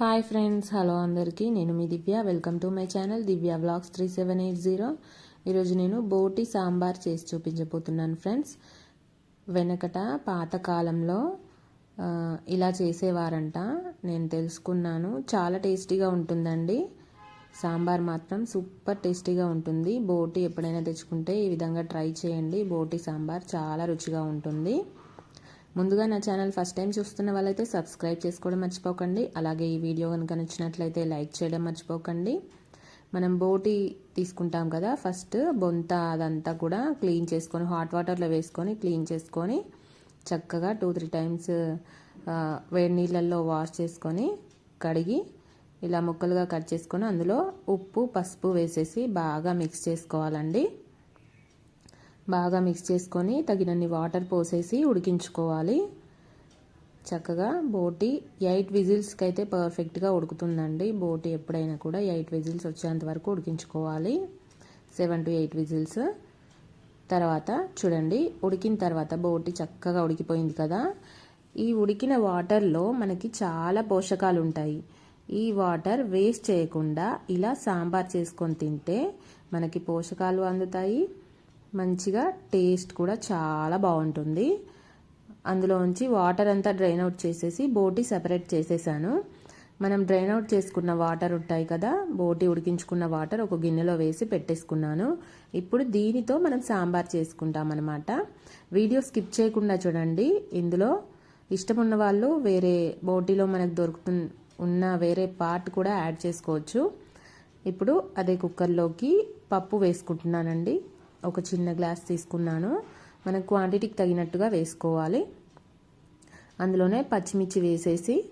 Hi friends hello అందరికీ. నేను మీ Divya. Welcome to my channel Divya vlogs three seven eight zero ఈరోజు నేను బోటి సాంబార్ చేసి చూపించబోతున్నాను ఫ్రెండ్స్ వెనకట పాతకాలంలో ఇలా చేసేవారంట. నేను తెలుసుకున్నాను. చాలా టేస్టీగా ఉంటుందండి. సాంబార్ మాత్రం సూపర్ టేస్టీగా ఉంటుంది. బోటి ఎప్పుడైనా తెచ్చుకుంటే ఈ విధంగా ట్రై చేయండి. బోటి సాంబార్ చాలా రుచిగా ఉంటుంది. ముందుగా నా ఛానల్ ఫస్ట్ టైం చూస్తున్న వాళ్ళైతే సబ్స్క్రైబ్ చేసుకోవడం మర్చిపోకండి. అలాగే ఈ వీడియో కనుక నచ్చినట్లయితే లైక్ చేయడం మర్చిపోకండి. మనం బోటి తీసుకుంటాం కదా ఫస్ట్ బొంత అదంతా కూడా క్లీన్ చేసుకొని హాట్ వాటర్లో వేసుకొని క్లీన్ చేసుకొని చక్కగా టూ త్రీ టైమ్స్ వేడి నీళ్ళల్లో వాష్ చేసుకొని కడిగి ఇలా ముక్కలుగా కట్ చేసుకొని అందులో ఉప్పు పసుపు వేసేసి బాగా మిక్స్ చేసుకోవాలండి. బాగా మిక్స్ చేసుకొని తగినన్ని వాటర్ పోసేసి ఉడికించుకోవాలి. చక్కగా బోటి ఎయిట్ విజిల్స్కి అయితే పర్ఫెక్ట్గా ఉడుకుతుందండి. బోటి ఎప్పుడైనా కూడా ఎయిట్ విజిల్స్ వచ్చేంత వరకు ఉడికించుకోవాలి. Seven to eight whistles. తర్వాత చూడండి ఉడికిన తర్వాత బోటి చక్కగా ఉడికిపోయింది కదా. ఈ ఉడికిన వాటర్లో మనకి చాలా పోషకాలు ఉంటాయి ఈ వాటర్ వేస్ట్ చేయకుండా ఇలా సాంబార్ చేసుకొని తింటే మనకి పోషకాలు అందుతాయి. మంచిగా టేస్ట్ కూడా చాలా బాగుంటుంది. అందులోంచి వాటర్ అంతా డ్రైన్ అవుట్ చేసేసి బోటి సెపరేట్ చేసేసాను. మనం డ్రైన్ అవుట్ చేసుకున్న వాటర్ ఉంటాయి కదా బోటి ఉడికించుకున్న వాటర్ ఒక గిన్నెలో వేసి పెట్టేసుకున్నాను. ఇప్పుడు దీనితో మనం సాంబార్ చేసుకుంటాం అనమాట వీడియో స్కిప్ చేయకుండా చూడండి. ఇందులో ఇష్టం ఉన్న వాళ్ళు వేరే బోటీలో మనకు దొరుకుతు ఉన్న వేరే పార్ట్ కూడా యాడ్ చేసుకోవచ్చు. ఇప్పుడు అదే కుక్కర్లోకి పప్పు వేసుకుంటున్నానండి. ఒక చిన్న గ్లాస్ తీసుకున్నాను. మన క్వాంటిటీకి తగినట్టుగా వేసుకోవాలి. అందులోనే పచ్చిమిర్చి వేసేసి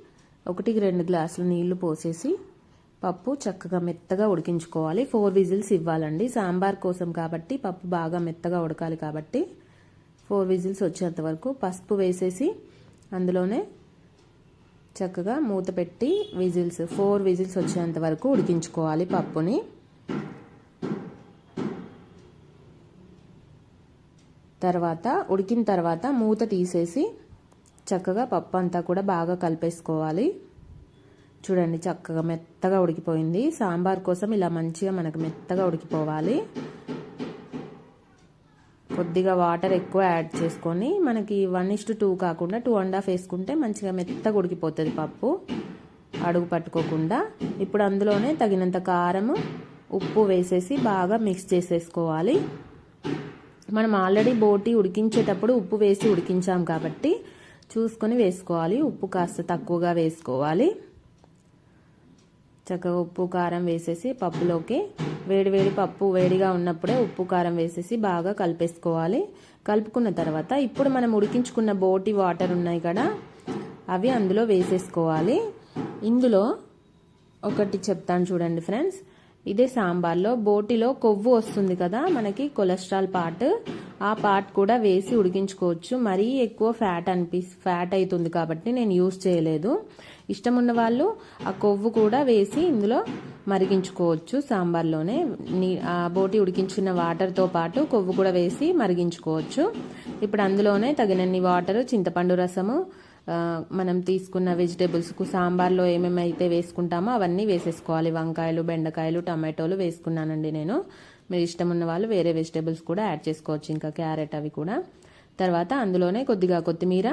ఒకటికి రెండు గ్లాసులు నీళ్ళు పోసేసి పప్పు చక్కగా మెత్తగా ఉడికించుకోవాలి. ఫోర్ విజిల్స్ ఇవ్వాలండి. సాంబార్ కోసం కాబట్టి పప్పు బాగా మెత్తగా ఉడకాలి కాబట్టి ఫోర్ విజిల్స్ వచ్చేంత వరకు పసుపు వేసేసి అందులోనే చక్కగా మూత పెట్టి విజిల్స్ ఫోర్ విజిల్స్ వచ్చేంత వరకు ఉడికించుకోవాలి పప్పుని. తర్వాత ఉడికిన తర్వాత మూత తీసేసి చక్కగా పప్పు అంతా కూడా బాగా కలిపేసుకోవాలి. చూడండి చక్కగా మెత్తగా ఉడికిపోయింది. సాంబార్ కోసం ఇలా మంచిగా మనకు మెత్తగా ఉడికిపోవాలి. కొద్దిగా వాటర్ ఎక్కువ యాడ్ చేసుకొని మనకి వన్ ఇస్ టూ కాకుండా టూ అండ్ హాఫ్ వేసుకుంటే మంచిగా మెత్తగా ఉడికిపోతుంది పప్పు. అడుగు పట్టుకోకుండా ఇప్పుడు అందులోనే తగినంత కారము ఉప్పు వేసేసి బాగా మిక్స్ చేసేసుకోవాలి. మనం ఆల్రెడీ బోటి ఉడికించేటప్పుడు ఉప్పు వేసి ఉడికించాం కాబట్టి చూసుకొని వేసుకోవాలి. ఉప్పు కాస్త తక్కువగా వేసుకోవాలి. చక్కగా ఉప్పు కారం వేసేసి పప్పులోకి వేడివేడి పప్పు వేడిగా ఉన్నప్పుడే ఉప్పు కారం వేసేసి బాగా కలిపేసుకోవాలి. కలుపుకున్న తర్వాత ఇప్పుడు మనం ఉడికించుకున్న బోటి వాటర్ ఉన్నాయి కదా అవి అందులో వేసేసుకోవాలి. ఇందులో ఒకటి చెప్తాను చూడండి ఫ్రెండ్స్. ఇదే సాంబార్లో. బోటిలో కొవ్వు వస్తుంది కదా మనకి కొలెస్ట్రాల్ పార్ట్. ఆ పార్ట్ కూడా వేసి ఉడికించుకోవచ్చు. మరీ ఎక్కువ ఫ్యాట్ అనిపి ఫ్యాట్ అవుతుంది కాబట్టి నేను యూస్ చేయలేదు. ఇష్టం ఉన్న వాళ్ళు ఆ కొవ్వు కూడా వేసి ఇందులో మరిగించుకోవచ్చు సాంబార్లోనే. నీ ఆ బోటి ఉడికించిన వాటర్తో పాటు కొవ్వు కూడా వేసి మరిగించుకోవచ్చు. ఇప్పుడు అందులోనే తగినన్ని వాటరు చింతపండు రసము మనం తీసుకున్న వెజిటేబుల్స్కు సాంబార్లో ఏమేమి అయితే వేసుకుంటామో అవన్నీ వేసేసుకోవాలి. వంకాయలు బెండకాయలు టమాటోలు వేసుకున్నానండి నేను. మీరు ఇష్టం ఉన్న వాళ్ళు వేరే వెజిటేబుల్స్ కూడా యాడ్ చేసుకోవచ్చు ఇంకా క్యారెట్ అవి కూడా. తర్వాత అందులోనే కొద్దిగా కొత్తిమీర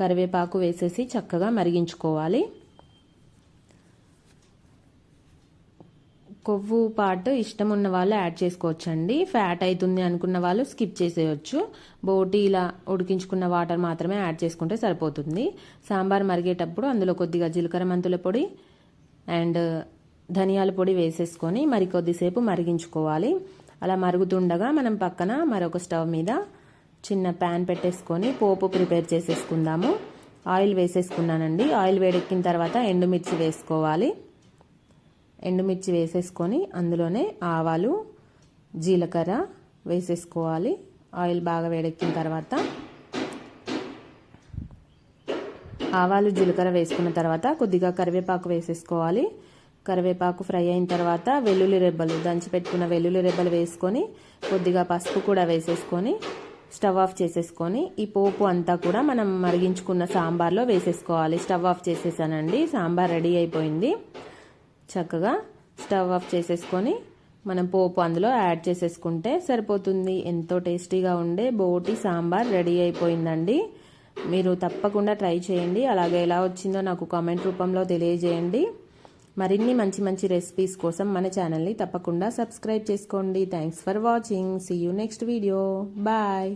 కరివేపాకు వేసేసి చక్కగా మరిగించుకోవాలి. కొవ్వు పార్ట్ ఇష్టం ఉన్న వాళ్ళు యాడ్ చేసుకోవచ్చండి. ఫ్యాట్ అవుతుంది అనుకున్న వాళ్ళు స్కిప్ చేసేయచ్చు. బోటి ఇలా ఉడికించుకున్న వాటర్ మాత్రమే యాడ్ చేసుకుంటే సరిపోతుంది. సాంబార్ మరిగేటప్పుడు అందులో కొద్దిగా జీలకర్ర మెంతుల పొడి అండ్ ధనియాల పొడి వేసేసుకొని మరి కొద్దిసేపు మరిగించుకోవాలి. అలా మరుగుతుండగా మనం పక్కన మరొక స్టవ్ మీద చిన్న ప్యాన్ పెట్టేసుకొని పోపు ప్రిపేర్ చేసేసుకుందాము. ఆయిల్ వేసేసుకున్నానండి. ఆయిల్ వేడెక్కిన తర్వాత ఎండుమిర్చి వేసుకోవాలి. ఎండుమిర్చి వేసేసుకొని అందులోనే ఆవాలు జీలకర్ర వేసేసుకోవాలి. ఆయిల్ బాగా వేడెక్కిన తర్వాత ఆవాలు జీలకర్ర వేసుకున్న తర్వాత కొద్దిగా కరివేపాకు వేసేసుకోవాలి. కరివేపాకు ఫ్రై అయిన తర్వాత వెల్లుల్లి రెబ్బలు దంచి పెట్టుకున్న వెల్లుల్లి రెబ్బలు వేసుకొని కొద్దిగా పసుపు కూడా వేసేసుకొని స్టవ్ ఆఫ్ చేసేసుకొని ఈ పోపు అంతా కూడా మనం మరిగించుకున్న సాంబార్లో వేసేసుకోవాలి. స్టవ్ ఆఫ్ చేసేసానండి. సాంబార్ రెడీ అయిపోయింది. చక్కగా స్టవ్ ఆఫ్ చేసేసుకొని మనం పోపు అందులో యాడ్ చేసేసుకుంటే సరిపోతుంది. ఎంతో టేస్టీగా ఉండే బోటి సాంబార్ రెడీ అయిపోయిందండి. మీరు తప్పకుండా ట్రై చేయండి. అలాగే ఎలా వచ్చిందో నాకు కామెంట్ రూపంలో తెలియజేయండి. మరిన్ని మంచి మంచి రెసిపీస్ కోసం మన ఛానల్ని తప్పకుండా సబ్స్క్రైబ్ చేసుకోండి. Thanks for watching see you next video bye